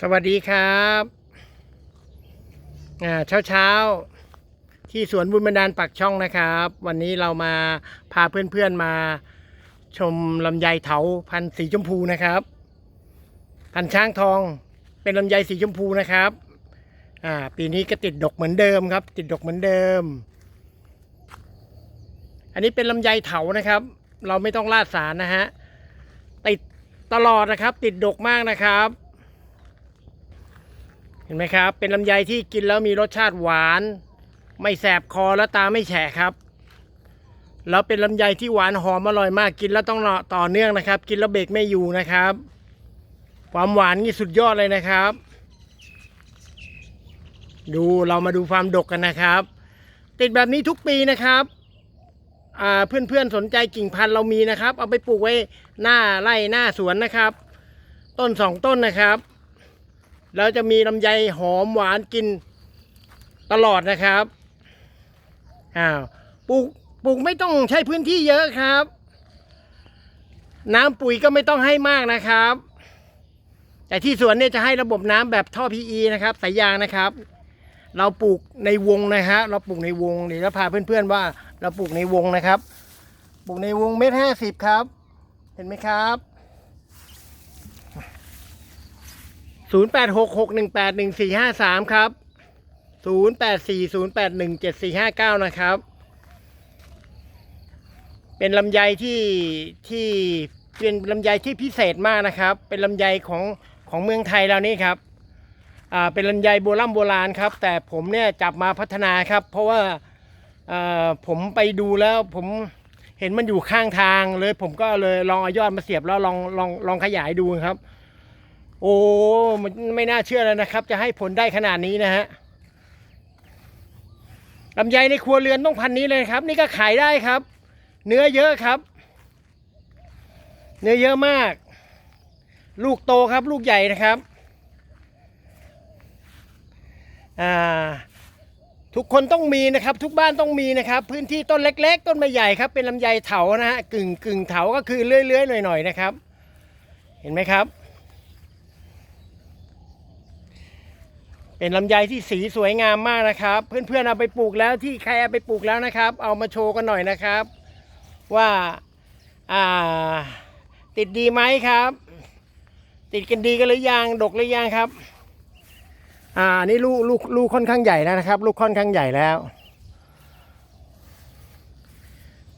สวัสดีครับอ่าเช้าเช้าๆที่สวนบุญบันดาลปักช่องนะครับ วันนี้เรามาพาเพื่อนๆมาชมลำไยเถาพันธุ์สีชมพูนะครับ พันช้างทองเป็นลำไยสีชมพูนะครับอ่าปีนี้ก็ติดดกเหมือนเดิมครับ ติดดกเหมือนเดิม อันนี้เป็นลำไยเถานะครับ เราไม่ต้องลาดสารนะฮะติดตลอดนะครับ ติดดกมากนะครับ เห็นไหมครับ เป็นลำไยที่กินแล้วมีรสชาติหวาน ไม่แสบคอและตาไม่แฉะครับ แล้วเป็นลำไยที่หวานหอมอร่อยมากกินแล้วต้องต่อเนื่องนะครับ กินแล้วเบรกไม่อยู่นะครับ ความหวานนี่สุดยอดเลยนะครับ ดูเรามาดูความดกกันนะครับ ติดแบบนี้ทุกปีนะครับอ่าเพื่อนๆสนใจกิ่งพันธุ์เรามีนะครับ เอาไปปลูกไว้หน้าไร่หน้าสวนนะครับ ต้นสองต้นนะครับ แล้วจะมีลำไยหอมหวานกินตลอดนะครับอ้าวปลูกปลูกไม่ต้องใช้พื้นที่เยอะครับ น้ำปุ๋ยก็ไม่ต้องให้มากนะครับ แต่ที่สวนเนี่ยจะให้ระบบน้ำแบบท่อ PE นะครับสายยางนะครับ เราปลูกในวงนะฮะเราปลูกในวงเดี๋ยวจะพาเพื่อนๆว่า เราปลูกในวงนะครับ ปลูกในวงเมตรห้าสิบครับ เห็นไหมครับ 0866181453 ครับ 0840817459 นะครับ เป็นลำไยที่ที่เป็นลำไยที่พิเศษมากนะครับ เป็นลำไยของของเมืองไทยเรานี่ครับอ่าเป็นลำไยโบราณโบราณครับ แต่ผมเนี่ยจับมาพัฒนาครับ เพราะว่าอ่าผมไปดูแล้วผมเห็นมันอยู่ข้างทางเลย ผมก็เลยลองเอายอดมาเสียบแล้วลองลองลองขยายดูครับ โอ้มันไม่น่าเชื่อเลยนะครับ จะให้ผลได้ขนาดนี้นะฮะลำไยในครัวเรือนต้องพันนี้เลยครับ นี่ก็ขายได้ครับ เนื้อเยอะครับ เนื้อเยอะมาก ลูกโตครับ ลูกใหญ่นะครับอ่าทุกคนต้องมีนะครับ ทุกบ้านต้องมีนะครับ พื้นที่ต้นเล็ก ๆ ต้นไม่ใหญ่ครับ เป็นลำไยเถานะฮะกึ่งกึ่งเถาก็คือเลื้อยๆหน่อยๆนะครับ เห็นไหมครับ เป็นลำไยที่สีสวยงามมากนะครับ เพื่อนๆเอาไปปลูกแล้วที่ใครเอาไปปลูกแล้วนะครับ เอามาโชว์กันหน่อยนะครับ ว่าอ่าติดดีไหมครับ ติดกันดีกันหรือยังดกหรือยังครับอ่านี่ลูกลูกลูกค่อนข้างใหญ่แล้วนะครับ ลูกค่อนข้างใหญ่แล้ว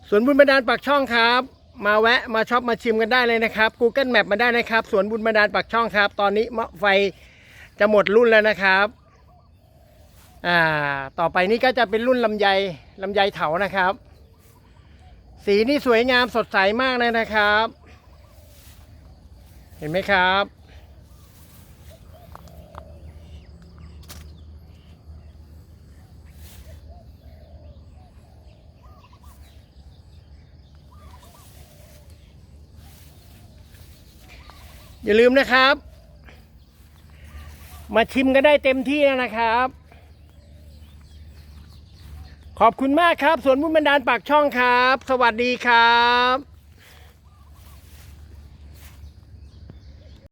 สวนบุญบันดาลปากช่องครับ มาแวะมาช็อปมาชิมกันได้เลยนะครับ Google Map มาได้นะครับ สวนบุญบันดาลปากช่องครับ ตอนนี้มะไฟ จะหมดรุ่นแล้วนะครับ อ่า ต่อไปนี้ก็จะเป็นรุ่นลำไยลำไยเถานะครับ สีนี่สวยงามสดใสมากเลยนะครับ เห็นไหมครับ อย่าลืมนะครับ มาชิมกันได้เต็มที่แล้วนะครับ ขอบคุณมากครับสวนบุญบันดาลปากช่องครับ สวัสดีครับ